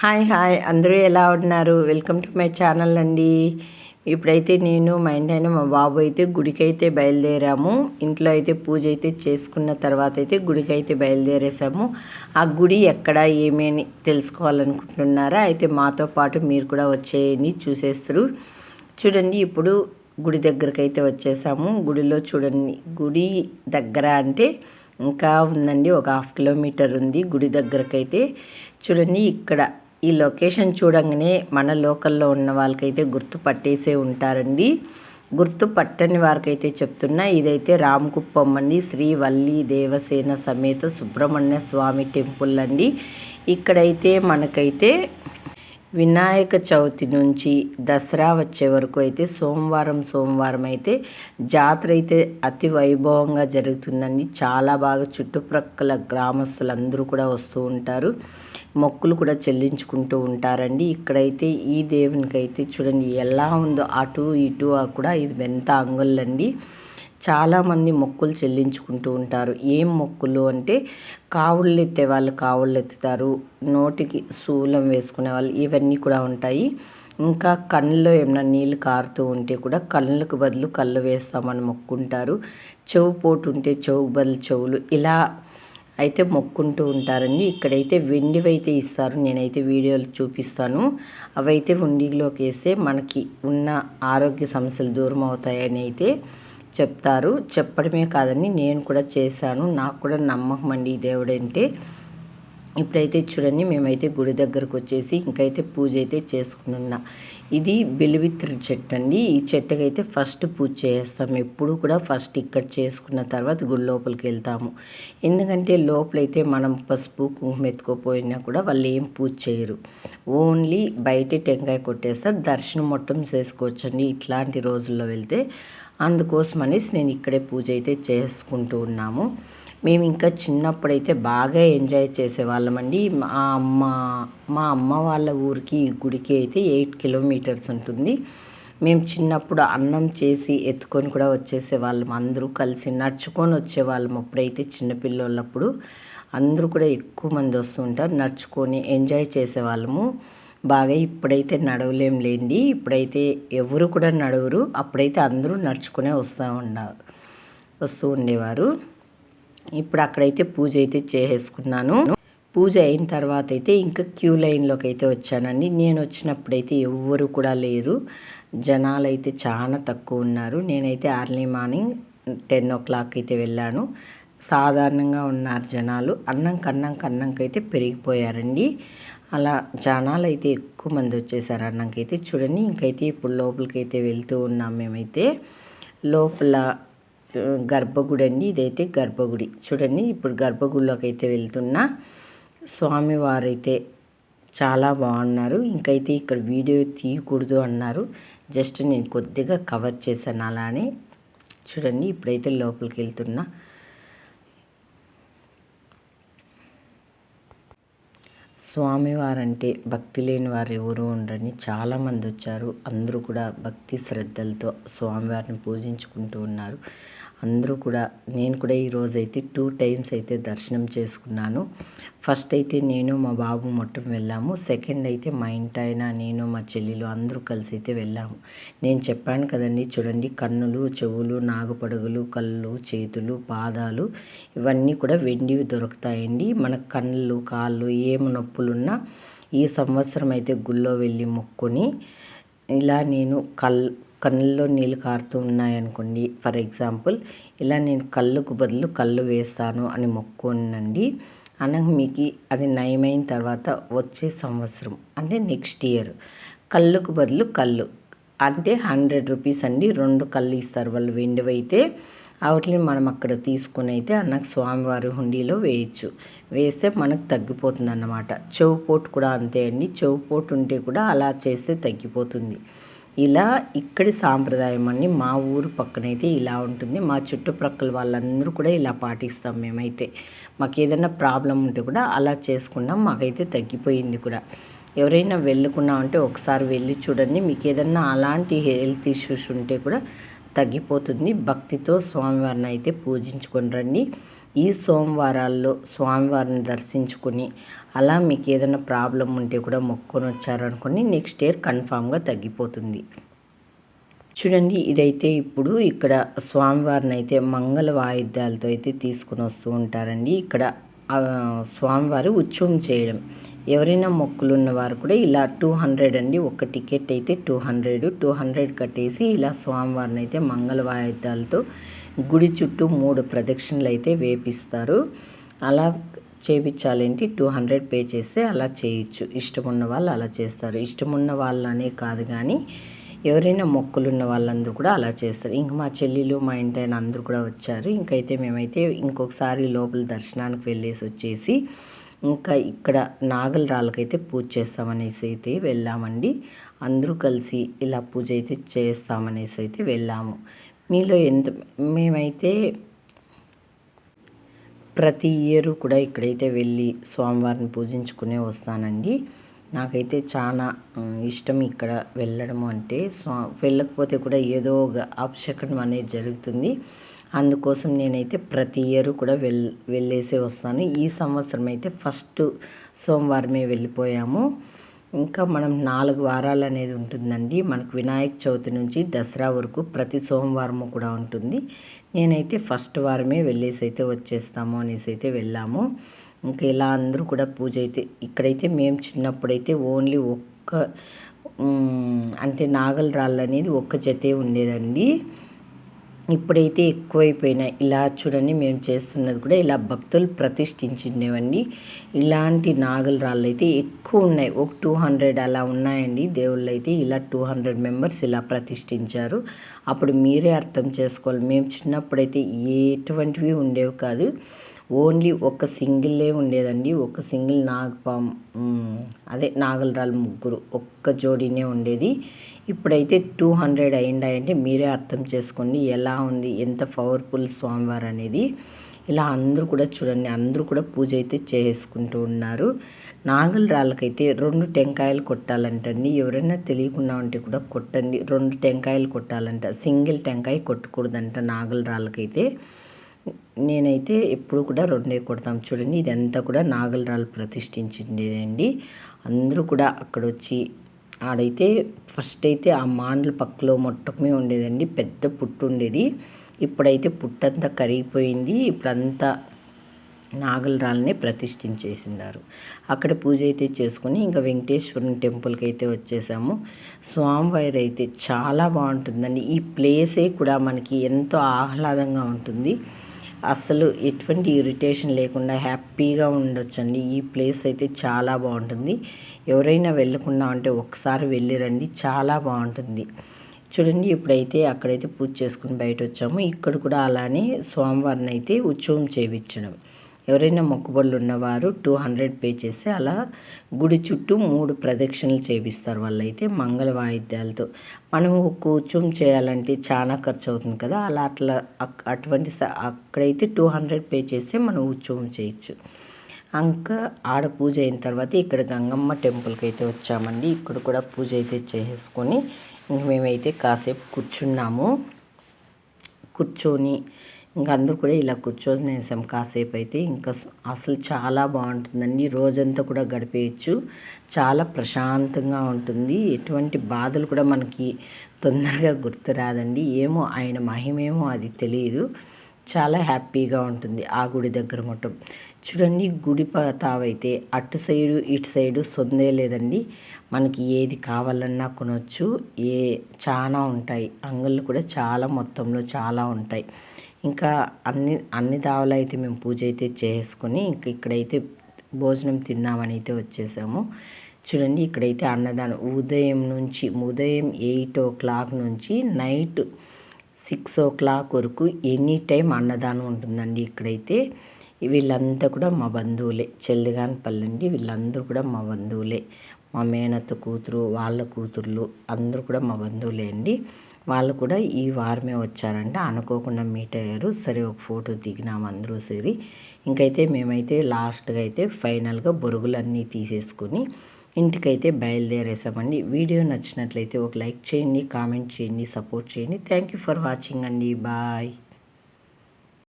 Hi hi అందరూ ఎలా ఉన్నారు? వెల్కమ్ టు మై ఛానల్ అండి. ఇప్పుడైతే నేను మా ఇంటైన మా బాబు అయితే గుడికి అయితే బయలుదేరాము. ఇంట్లో అయితే పూజ అయితే చేసుకున్న తర్వాత అయితే గుడికి అయితే బయలుదేరేసాము. ఆ గుడి ఎక్కడ ఏమి అని తెలుసుకోవాలనుకుంటున్నారా? అయితే మాతో పాటు మీరు కూడా వచ్చేయని చూసేస్తారు. చూడండి ఇప్పుడు గుడి దగ్గరకు అయితే వచ్చేసాము. గుడిలో చూడండి గుడి దగ్గర అంటే ఇంకా ఉందండి ఒక హాఫ్ కిలోమీటర్ ఉంది గుడి దగ్గరకైతే. చూడండి ఇక్కడ ఈ లొకేషన్ చూడంగానే మన లోకల్లో ఉన్న వాళ్ళకైతే గుర్తు పట్టేసే ఉంటారండి. గుర్తు పట్టని వారికైతే చెప్తున్నా ఇదైతే రామకుప్పం అండి. శ్రీ వల్లి దేవసేన సమేత సుబ్రహ్మణ్య స్వామి టెంపుల్ అండి. ఇక్కడైతే మనకైతే వినాయక చవితి నుంచి దసరా వచ్చే వరకు అయితే సోమవారం సోమవారం అయితే జాతర అయితే అతి వైభవంగా జరుగుతుందండి. చాలా బాగా చుట్టుప్రక్కల గ్రామస్తులందరూ కూడా వస్తూ ఉంటారు. మొక్కులు కూడా చెల్లించుకుంటూ ఉంటారండి. ఇక్కడైతే ఈ దేవునికి అయితే చూడండి ఎలా ఉందో అటు ఇటు కూడా ఇది వెంత అంగుళ్ళండి చాలామంది మొక్కులు చెల్లించుకుంటూ ఉంటారు. ఏం మొక్కులు అంటే కావుళ్ళు ఎత్తే వాళ్ళు కావుళ్ళు ఎత్తుతారు నోటికి శూలం వేసుకునే వాళ్ళు ఇవన్నీ కూడా ఉంటాయి. ఇంకా కళ్ళలో ఏమైనా నీళ్ళు కారుతూ ఉంటే కూడా కళ్ళకు బదులు కళ్ళు వేస్తామని మొక్కుంటారు. చెవు పోటు ఉంటే చెవు బదులు చెవులు ఇలా అయితే మొక్కుంటూ ఉంటారండి. ఇక్కడైతే వెండివి అయితే ఇస్తారు. నేనైతే వీడియోలు చూపిస్తాను. అవైతే ఉండిలోకి వేస్తే మనకి ఉన్న ఆరోగ్య సమస్యలు దూరం అవుతాయని అయితే చెప్తారు. చెప్పడమే కాదని నేను కూడా చేశాను. నాకు కూడా నమ్మకం అండి ఈ దేవుడంటే. ఇప్పుడైతే చూడండి మేమైతే గుడి దగ్గరకు వచ్చేసి ఇంకైతే పూజ అయితే చేసుకున్నా ఇది బిలివిత్రి చెట్టు అండి. ఈ చెట్టుకి అయితే ఫస్ట్ పూజ చేస్తాం. ఎప్పుడు కూడా ఫస్ట్ ఇక్కడ చేసుకున్న తర్వాత గుడి లోపలికి వెళ్తాము. ఎందుకంటే లోపలైతే మనం పసుపు కుంకుమ ఎత్తుకోపోయినా కూడా వాళ్ళు ఏం పూజ చేయరు. ఓన్లీ బయట టెంకాయ కొట్టేస్తారు. దర్శనం మొత్తం చేసుకోవచ్చండి ఇట్లాంటి రోజుల్లో వెళ్తే. అందుకోసమనేసి నేను ఇక్కడే పూజ అయితే చేసుకుంటూ ఉన్నాము. మేము ఇంకా చిన్నప్పుడైతే బాగా ఎంజాయ్ చేసేవాళ్ళమండి. మా అమ్మ మా అమ్మ వాళ్ళ ఊరికి గుడికి అయితే ఎయిట్ కిలోమీటర్స్ ఉంటుంది. మేము చిన్నప్పుడు అన్నం చేసి ఎత్తుకొని కూడా వచ్చేసే వాళ్ళం అందరూ కలిసి నడుచుకొని వచ్చేవాళ్ళం అప్పుడైతే చిన్నపిల్లలప్పుడు అందరూ కూడా ఎక్కువ మంది వస్తుంటారు నడుచుకొని ఎంజాయ్ చేసేవాళ్ళము. బాగా ఇప్పుడైతే నడవలేం లేండి ఇప్పుడైతే ఎవరు కూడా నడవరు. అప్పుడైతే అందరూ నడుచుకునే వస్తూ ఉండ వస్తూ ఉండేవారు. ఇప్పుడు అక్కడైతే పూజ అయితే చేసేసుకున్నాను. పూజ అయిన తర్వాత అయితే ఇంకా క్యూ లైన్లోకి అయితే వచ్చానండి. నేను వచ్చినప్పుడైతే ఎవ్వరు కూడా లేరు. జనాలు అయితే చాలా తక్కువ ఉన్నారు. నేనైతే early morning ten o'clock అయితే వెళ్ళాను. సాధారణంగా ఉన్నారు జనాలు. అన్నం కన్నం కన్నంకైతే పెరిగిపోయారండి. అలా జనాలు అయితే ఎక్కువ మంది వచ్చేసారు. అన్నకైతే చూడండి ఇంకైతే ఇప్పుడు లోపలికైతే వెళ్తూ ఉన్నాం మేమైతే. లోపల గర్భగుడి అండి ఇదైతే గర్భగుడి. చూడండి ఇప్పుడు గర్భగుడిలోకి అయితే వెళ్తున్నా. స్వామివారైతే చాలా బాగున్నారు. ఇంకైతే ఇక్కడ వీడియో తీయకూడదు అన్నారు. జస్ట్ నేను కొద్దిగా కవర్ చేశాను అలానే. చూడండి ఇప్పుడైతే లోపలికి వెళ్తున్నా స్వామివారంటే భక్తి లేని వారు ఎవరు ఉండరని చాలామంది వచ్చారు. అందరూ కూడా భక్తి శ్రద్ధలతో స్వామివారిని పూజించుకుంటూ ఉన్నారు. అందరూ కూడా నేను కూడా ఈరోజు అయితే టూ టైమ్స్ అయితే దర్శనం చేసుకున్నాను. ఫస్ట్ అయితే నేను మా బాబు మొత్తం వెళ్ళాము. సెకండ్ అయితే మా ఇంటాయన నేను మా చెల్లెలు అందరూ కలిసి అయితే వెళ్ళాము. నేను చెప్పాను కదండి చూడండి కన్నులు చెవులు నాగపడుగులు కళ్ళు చేతులు పాదాలు ఇవన్నీ కూడా వెండివి దొరుకుతాయండి. మన కళ్ళు కాళ్ళు ఏమి నొప్పులున్నా ఈ సంవత్సరం అయితే గుళ్ళో వెళ్ళి మొక్కుని ఇలా నేను కల్ కళ్ళల్లో నీళ్ళు కారుతూ ఉన్నాయనుకోండి. ఫర్ ఎగ్జాంపుల్ ఇలా నేను కళ్ళకు బదులు కళ్ళు వేస్తాను అని మొక్కునండి అనగా మీకు అది నయమైన తర్వాత వచ్చే సంవత్సరం అంటే నెక్స్ట్ ఇయర్. కళ్ళకు బదులు కళ్ళు అంటే హండ్రెడ్ రూపీస్ అండి. రెండు కళ్ళు ఇస్తారు వాళ్ళు వెండివైతే. వాటిని మనం అక్కడ తీసుకుని అయితే అన్నకు స్వామివారి హుండీలో వేయచ్చు. వేస్తే మనకు తగ్గిపోతుంది అన్నమాట చెవు పోటు కూడా అంతే అండి. చెవు పోటు ఉంటే కూడా అలా చేస్తే తగ్గిపోతుంది. ఇలా ఇక్కడి సాంప్రదాయం అన్ని మా ఊరు పక్కనైతే ఇలా ఉంటుంది. మా చుట్టుప్రక్కల వాళ్ళందరూ కూడా ఇలా పాటిస్తాం మేమైతే. మాకు ఏదైనా ప్రాబ్లం ఉంటే కూడా అలా చేసుకున్నాం మాకైతే తగ్గిపోయింది కూడా. ఎవరైనా వెళ్ళుకున్నామంటే ఒకసారి వెళ్ళి చూడండి మీకు ఏదన్నా అలాంటి హెల్త్ ఇష్యూస్ ఉంటే కూడా తగ్గిపోతుంది. భక్తితో స్వామివారిని అయితే పూజించుకొని రండి. ఈ సోమవారాల్లో స్వామివారిని దర్శించుకొని అలా మీకు ఏదైనా ప్రాబ్లం ఉంటే కూడా మొక్కొని వచ్చారనుకోండి నెక్స్ట్ ఇయర్ కన్ఫామ్గా తగ్గిపోతుంది. చూడండి ఇదైతే ఇప్పుడు ఇక్కడ స్వామివారిని అయితే మంగళ వాయిద్యాలతో అయితే తీసుకుని వస్తూ ఉంటారండి. ఇక్కడ స్వామివారి ఉత్సవం చేయడం. ఎవరైనా మొక్కులు ఉన్నవారు కూడా ఇలా టూ హండ్రెడ్ అండి ఒక టికెట్ అయితే టూ హండ్రెడ్ టూ హండ్రెడ్ కట్టేసి ఇలా స్వామివారిని అయితే మంగళ వాయిద్యాలతో గుడి చుట్టూ మూడు ప్రదక్షిణలు అయితే వేపిస్తారు. అలా చేపించాలంటే? టూ హండ్రెడ్ పే చేస్తే అలా చేయొచ్చు. ఇష్టం ఉన్న వాళ్ళు అలా చేస్తారు. ఇష్టం ఉన్న వాళ్ళనే కాదు కానీ ఎవరైనా మొక్కులు ఉన్న వాళ్ళందరూ కూడా అలా చేస్తారు. ఇంక మా చెల్లెలు మా ఇంటి ఆయన అందరూ కూడా వచ్చారు. ఇంకైతే మేమైతే ఇంకొకసారి లోపల దర్శనానికి వెళ్ళేసి వచ్చేసి ఇంకా ఇక్కడ నాగల రాళ్ళకైతే పూజ చేస్తామనేసి అయితే వెళ్ళామండి. అందరూ కలిసి ఇలా పూజ అయితే చేస్తామనేసి అయితే వెళ్ళాము. మీలో ఎంత మేమైతే ప్రతి ఇయర్ కూడా ఇక్కడైతే వెళ్ళి స్వామివారిని పూజించుకునే వస్తానండి. నాకైతే చాలా ఇష్టం ఇక్కడ వెళ్ళడం అంటే స్వా వెళ్ళకపోతే కూడా ఏదో ఒక అపశకనం అనేది జరుగుతుంది. అందుకోసం నేనైతే ప్రతి ఇయర్ కూడా వెల్ వెళ్ళేసే వస్తాను. ఈ సంవత్సరం అయితే ఫస్ట్ సోమవారమే వెళ్ళిపోయాము. ఇంకా మనం నాలుగు వారాలు అనేది ఉంటుందండి. మనకు వినాయక చవితి నుంచి దసరా వరకు ప్రతి సోమవారము కూడా ఉంటుంది. నేనైతే ఫస్ట్ వారమే వెళ్ళేసి అయితే వచ్చేస్తాము అనేసి అయితే వెళ్ళాము. ఇంకా ఇలా అందరూ కూడా పూజ అయితే ఇక్కడైతే మేము చిన్నప్పుడైతే ఓన్లీ ఒక్క అంటే నాగల రాళ్ళు అనేది ఒక్క జతే ఉండేదండి. ఇప్పుడైతే ఎక్కువైపోయినాయి ఇలా చూడండి మేము చేస్తున్నది కూడా ఇలా భక్తులు ప్రతిష్ఠించినవండి ఇలాంటి నాగుల రాళ్ళు అయితే ఎక్కువ ఉన్నాయి. ఒక టూ హండ్రెడ్ అలా ఉన్నాయండి. దేవుళ్ళు అయితే ఇలా టూ హండ్రెడ్ మెంబర్స్ ఇలా ప్రతిష్ఠించారు. అప్పుడు మీరే అర్థం చేసుకోవాలి. మేము చిన్నప్పుడైతే ఎటువంటివి ఉండేవి కాదు. ఓన్లీ ఒక సింగిలే ఉండేదండి. ఒక సింగిల్ నాగపాం అదే నాగలరాలు ముగ్గురు ఒక్క జోడీనే ఉండేది. ఇప్పుడైతే టూ హండ్రెడ్ అయిందంటే మీరే అర్థం చేసుకోండి ఎలా ఉంది ఎంత పవర్ఫుల్ స్వామివారు అనేది. ఇలా అందరూ కూడా చూడండి అందరూ కూడా పూజ అయితే చేసుకుంటూ ఉన్నారు. నాగల రాళ్ళకైతే రెండు టెంకాయలు కొట్టాలంటండి. ఎవరైనా తెలియకుండా ఉంటే కూడా కొట్టండి. రెండు టెంకాయలు కొట్టాలంట సింగిల్ టెంకాయ కొట్టకూడదంట నాగల రాళ్ళకైతే నేనైతే ఎప్పుడు కూడా రెండే కొడతాం. చూడండి ఇదంతా కూడా నాగలరాలు ప్రతిష్ఠించిండేదండి. అందరూ కూడా అక్కడ వచ్చి ఆడైతే ఫస్ట్ అయితే ఆ మాండ్ల పక్కలో మొట్టమే ఉండేదండి. పెద్ద పుట్టు ఉండేది. ఇప్పుడైతే పుట్టంతా కరిగిపోయింది. ఇప్పుడంతా నాగలరాల్ని ప్రతిష్ఠించేసినారు. అక్కడ పూజ అయితే చేసుకుని ఇంకా వెంకటేశ్వరుని టెంపుల్కి అయితే వచ్చేసాము. స్వామివారి అయితే చాలా బాగుంటుందండి. ఈ ప్లేసే కూడా మనకి ఎంతో ఆహ్లాదంగా ఉంటుంది. అసలు ఎటువంటి ఇరిటేషన్ లేకుండా హ్యాపీగా ఉండొచ్చండి. ఈ ప్లేస్ అయితే చాలా బాగుంటుంది. ఎవరైనా వెళ్ళకుండా అంటే ఒకసారి వెళ్ళిరండి చాలా బాగుంటుంది. చూడండి ఇప్పుడైతే అక్కడైతే పూజ చేసుకుని బయట వచ్చాము ఇక్కడ కూడా అలానే స్వామివారిని అయితే ఉత్సవం చేయించడం ఎవరైనా మొక్కుబడులు ఉన్నవారు టూ హండ్రెడ్ పే చేస్తే అలా గుడి చుట్టూ మూడు ప్రదక్షిణలు చేపిస్తారు వాళ్ళైతే మంగళ వాయిద్యాలతో. మనము కూర్చొని చేయాలంటే చాలా ఖర్చు అవుతుంది కదా అలా అట్లా అటువంటి అక్కడైతే టూ హండ్రెడ్ పే చేస్తే మనం ఉత్సవం చేయొచ్చు. ఇంకా ఆడ పూజ అయిన తర్వాత ఇక్కడ గంగమ్మ టెంపుల్కి అయితే వచ్చామండి. ఇక్కడ కూడా పూజ అయితే చేసుకొని ఇంక మేమైతే కాసేపు కూర్చున్నాము. కూర్చొని ఇంకా అందరూ కూడా ఇలా కూర్చొని వేసాం కాసేపు అయితే ఇంకా అసలు చాలా బాగుంటుందండి. రోజంతా కూడా గడిపేయచ్చు. చాలా ప్రశాంతంగా ఉంటుంది. ఎటువంటి బాధలు కూడా మనకి తొందరగా గుర్తు రాదండి. ఏమో ఆయన మహిమేమో అది తెలియదు. చాలా హ్యాపీగా ఉంటుంది ఆ గుడి దగ్గర మొత్తం చూడండి గుడి తావైతే అటు సైడు ఇటు సైడు సొందే లేదండి. మనకి ఏది కావాలన్నా కొనొచ్చు. ఏ చాలా ఉంటాయి. అంగళ్ళు కూడా చాలా మొత్తంలో చాలా ఉంటాయి. ఇంకా అన్ని అన్ని దావలు అయితే మేము పూజ అయితే చేసుకొని ఇంక ఇక్కడైతే భోజనం తిన్నామని అయితే వచ్చేసాము. చూడండి ఇక్కడైతే అన్నదానం. ఉదయం నుంచి ఉదయం ఎయిట్ ఓ క్లాక్ నుంచి నైట్ సిక్స్ ఓ క్లాక్ వరకు ఎనీ టైం అన్నదానం ఉంటుందండి ఇక్కడైతే. వీళ్ళంతా కూడా మా బంధువులే. చెల్లిగాని పల్లండి వీళ్ళందరూ కూడా మా బంధువులే. మా మేనత్త కూతురు వాళ్ళ కూతుర్లు అందరూ కూడా మా బంధువులే అండి. వాళ్ళు కూడా ఈ వారమే వచ్చారంటే. అనుకోకుండా మీట్ అయ్యారు. సరే ఒక ఫోటో దిగినాం అందరూ సరి. ఇంకైతే మేమైతే లాస్ట్గా అయితే ఫైనల్గా బొరుగులన్నీ తీసేసుకొని ఇంటికైతే బయలుదేరేసామండి. వీడియో నచ్చినట్లయితే ఒక లైక్ చేయండి కామెంట్ చేయండి సపోర్ట్ చేయండి. థ్యాంక్ యూ ఫర్ వాచింగ్ అండి. బాయ్